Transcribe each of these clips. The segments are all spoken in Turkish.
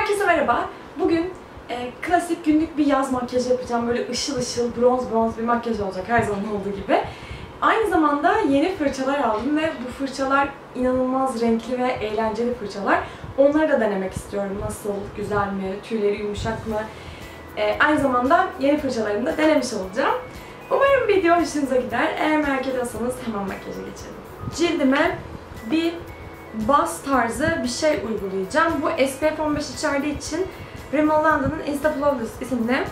Herkese merhaba. Bugün e, klasik günlük bir yaz makyajı yapacağım. Böyle ışıl ışıl, bronz bronz bir makyaj olacak her zaman olduğu gibi. Aynı zamanda yeni fırçalar aldım ve bu fırçalar inanılmaz renkli ve eğlenceli fırçalar. Onları da denemek istiyorum. Nasıl, güzel mi, tüyleri yumuşak mı? E, aynı zamanda yeni fırçalarımı da denemiş olacağım. Umarım video hoşunuza gider. Eğer merak ediyorsanız hemen makyaja geçelim. Cildime bir baz tarzı bir şey uygulayacağım. Bu SPF 15 içerdiği için Rimmel London'ın Insta Flawless isimli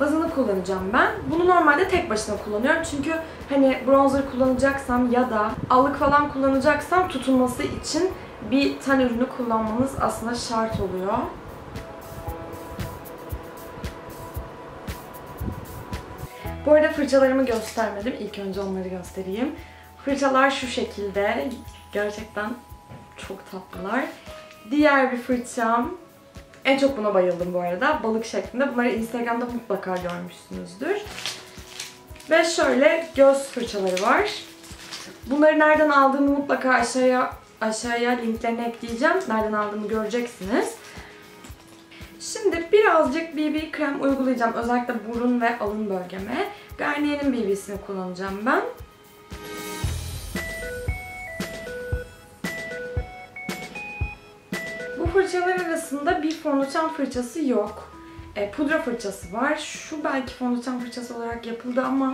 bazını kullanacağım ben. Bunu normalde tek başına kullanıyorum. Çünkü hani bronzer kullanacaksam ya da allık falan kullanacaksam tutulması için bir ten ürünü kullanmanız aslında şart oluyor. Bu arada fırçalarımı göstermedim. İlk önce onları göstereyim. Fırçalar şu şekilde. Gerçekten çok tatlılar. Diğer bir fırçam. En çok buna bayıldım bu arada. Balık şeklinde. Bunları Instagram'da mutlaka görmüşsünüzdür. Ve şöyle göz fırçaları var. Bunları nereden aldığımı mutlaka aşağıya aşağıya linklerini ekleyeceğim. Nereden aldığımı göreceksiniz. Şimdi birazcık BB krem uygulayacağım. Özellikle burun ve alın bölgeme. Garnier'in BB'sini kullanacağım ben. Bu fırçalar arasında bir fondöten fırçası yok. E, pudra fırçası var. Şu belki fondöten fırçası olarak yapıldı ama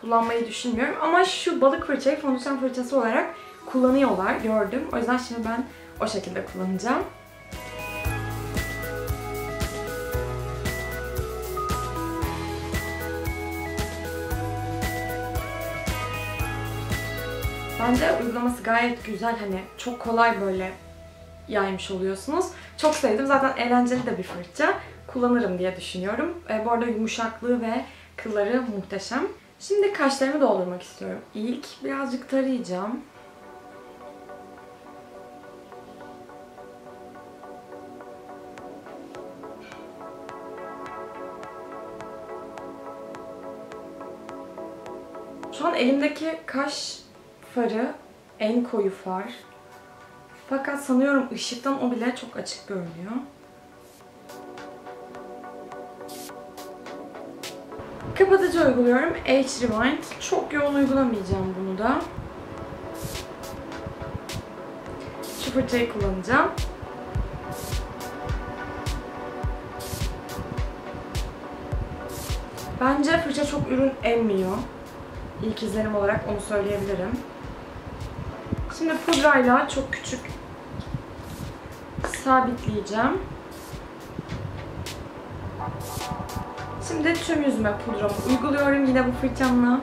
kullanmayı düşünmüyorum. Ama şu balık fırçayı fondöten fırçası olarak kullanıyorlar. Gördüm. O yüzden şimdi ben o şekilde kullanacağım. Bence uygulaması gayet güzel. Hani çok kolay böyle yaymış oluyorsunuz. Çok sevdim. Zaten eğlenceli de bir fırça. Kullanırım diye düşünüyorum. E, bu arada yumuşaklığı ve kılları muhteşem. Şimdi kaşlarımı doldurmak istiyorum. İlk birazcık tarayacağım. Şu an elimdeki kaş farı en koyu far. Fakat sanıyorum ışıktan o bile çok açık görünüyor. Kapatıcı uyguluyorum. Age Rewind. Çok yoğun uygulamayacağım bunu da. Şu fırçayı kullanacağım. Bence fırça çok ürün emmiyor. İlk izlenim olarak onu söyleyebilirim. Şimdi pudrayla çok küçük sabitleyeceğim. Şimdi tüm yüzüme pudramı uyguluyorum yine bu fırçamla.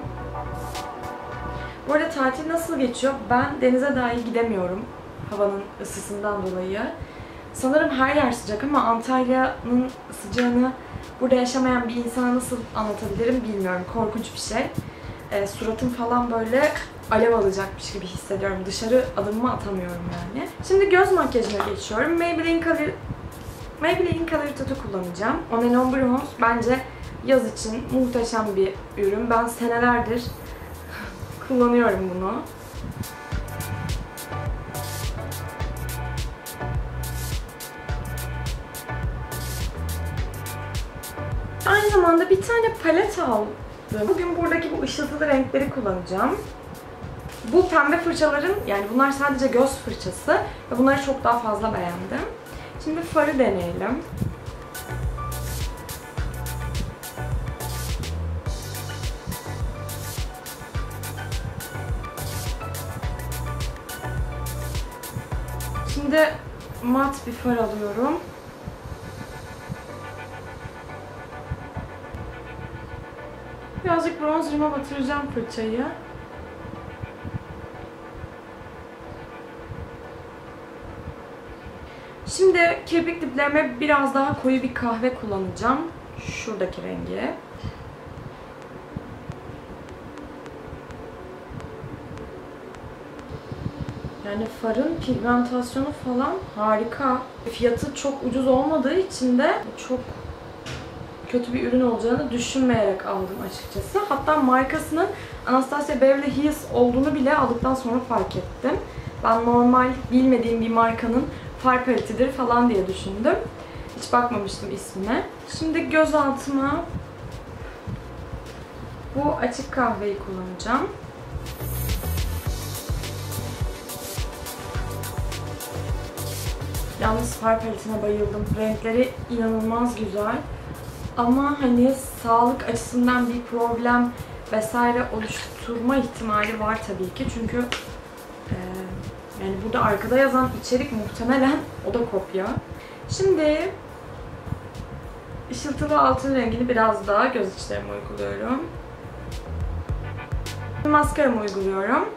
Bu arada tatil nasıl geçiyor? Ben denize dahi gidemiyorum havanın ısısından dolayı. Sanırım her yer sıcak ama Antalya'nın sıcağını burada yaşamayan bir insana nasıl anlatabilirim bilmiyorum. Korkunç bir şey. E, suratım falan böyle alev alacakmış gibi hissediyorum. Dışarı adımımı atamıyorum yani. Şimdi göz makyajına geçiyorum. Maybelline Color Maybelline Color Tattoo kullanacağım. On and On Bronze bence yaz için muhteşem bir ürün. Ben senelerdir kullanıyorum bunu. Aynı zamanda bir tane palet aldım. Bugün buradaki bu ışıltılı renkleri kullanacağım. Bu pembe fırçaların, yani bunlar sadece göz fırçası ve bunları çok daha fazla beğendim. Şimdi farı deneyelim. Şimdi mat bir far alıyorum. Birazcık bronz rime batıracağım fırçayı. Şimdi kirpik diplerime biraz daha koyu bir kahve kullanacağım. Şuradaki rengi. Yani farın pigmentasyonu falan harika. Fiyatı çok ucuz olmadığı için de çok kötü bir ürün olacağını düşünmeyerek aldım açıkçası. Hatta markasının Anastasia Beverly Hills olduğunu bile aldıktan sonra fark ettim. Ben normal bilmediğim bir markanın far paletidir falan diye düşündüm. Hiç bakmamıştım ismine. Şimdi göz altıma bu açık kahveyi kullanacağım. Yalnız far paletine bayıldım. Renkleri inanılmaz güzel. Ama hani sağlık açısından bir problem vesaire oluşturma ihtimali var tabii ki. Çünkü e, yani burada arkada yazan içerik muhtemelen o da kopya. Şimdi ışıltılı altın rengini biraz daha göz içlerime uyguluyorum. Maskaramı uyguluyorum.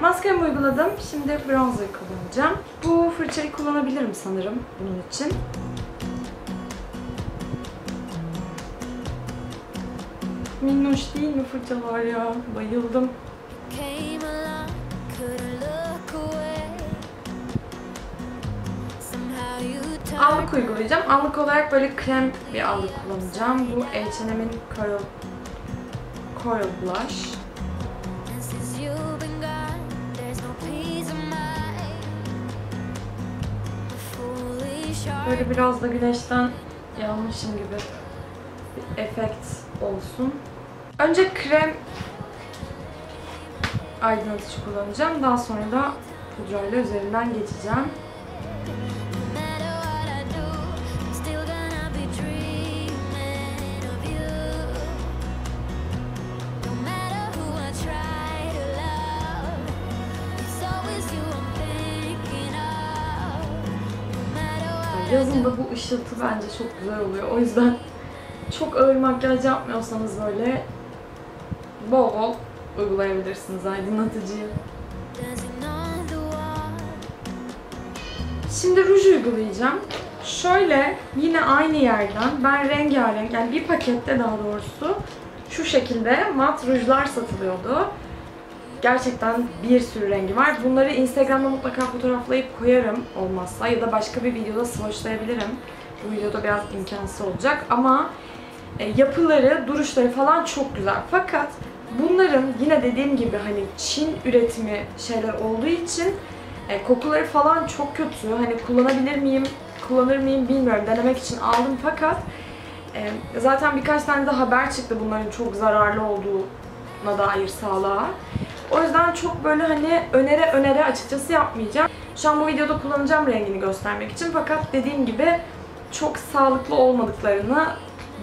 Maskaramı uyguladım. Şimdi bronzer kullanacağım. Bu fırçayı kullanabilirim sanırım bunun için. Minnoş değil mi fırçalar ya? Bayıldım. Allık uygulayacağım. Allık olarak böyle krem bir allık kullanacağım. Bu H&M'in Coral, Coral Blush. Böyle biraz da güneşten yanmışım gibi bir efekt olsun. Önce krem aydınlatıcı kullanacağım. Daha sonra da pudrayla üzerinden geçeceğim. Yazın da bu ışıltı bence çok güzel oluyor. O yüzden çok ağır makyaj yapmıyorsanız böyle bol bol uygulayabilirsiniz aydınlatıcıyı. Şimdi ruj uygulayacağım. Şöyle yine aynı yerden ben rengarenk yani bir pakette daha doğrusu şu şekilde mat rujlar satılıyordu. Gerçekten bir sürü rengi var. Bunları Instagram'da mutlaka fotoğraflayıp koyarım olmazsa ya da başka bir videoda swatchlayabilirim. Bu videoda biraz imkansız olacak ama e, yapıları, duruşları falan çok güzel. Fakat bunların yine dediğim gibi hani Çin üretimi şeyler olduğu için e, kokuları falan çok kötü. Hani kullanabilir miyim, kullanır mıyım bilmiyorum. Denemek için aldım fakat e, zaten birkaç tane de haber çıktı bunların çok zararlı olduğuna dair sağlığa. O yüzden çok böyle hani önere önere açıkçası yapmayacağım. Şu an bu videoda kullanacağım rengini göstermek için fakat dediğim gibi çok sağlıklı olmadıklarını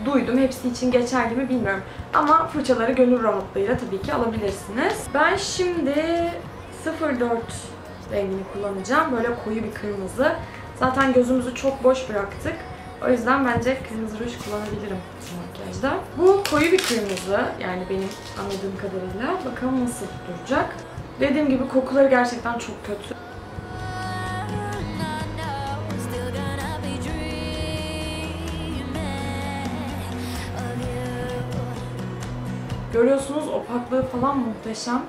duydum. Hepsi için geçerli mi bilmiyorum. Ama fırçaları gönül rahatlığıyla tabii ki alabilirsiniz. Ben şimdi 04 rengini kullanacağım. Böyle koyu bir kırmızı. Zaten gözümüzü çok boş bıraktık. O yüzden bence kırmızı ruj kullanabilirim makyajda. Bu koyu bir kırmızı. Yani benim anladığım kadarıyla. Bakalım nasıl duracak. Dediğim gibi kokuları gerçekten çok kötü. Görüyorsunuz opaklığı falan muhteşem.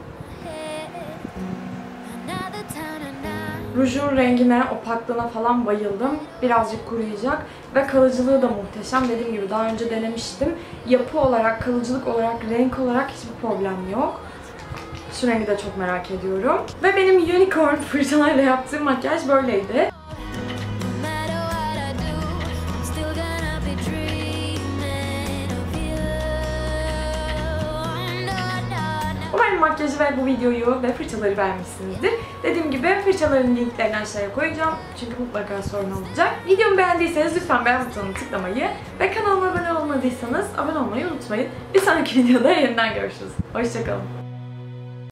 Rujun rengine, opaklığına falan bayıldım. Birazcık kuruyacak ve kalıcılığı da muhteşem. Dediğim gibi daha önce denemiştim. Yapı olarak, kalıcılık olarak, renk olarak hiçbir problem yok. Şu rengi de çok merak ediyorum. Ve benim unicorn fırçalarla yaptığım makyaj böyleydi. Makyajı ve bu videoyu ve fırçaları beğenmişsinizdir. Dediğim gibi fırçaların linklerini aşağıya koyacağım. Çünkü mutlaka sorun olacak. Videomu beğendiyseniz lütfen beğen butonuna tıklamayı ve kanalıma abone olmadıysanız abone olmayı unutmayın. Bir sonraki videoda yeniden görüşürüz. Hoşçakalın.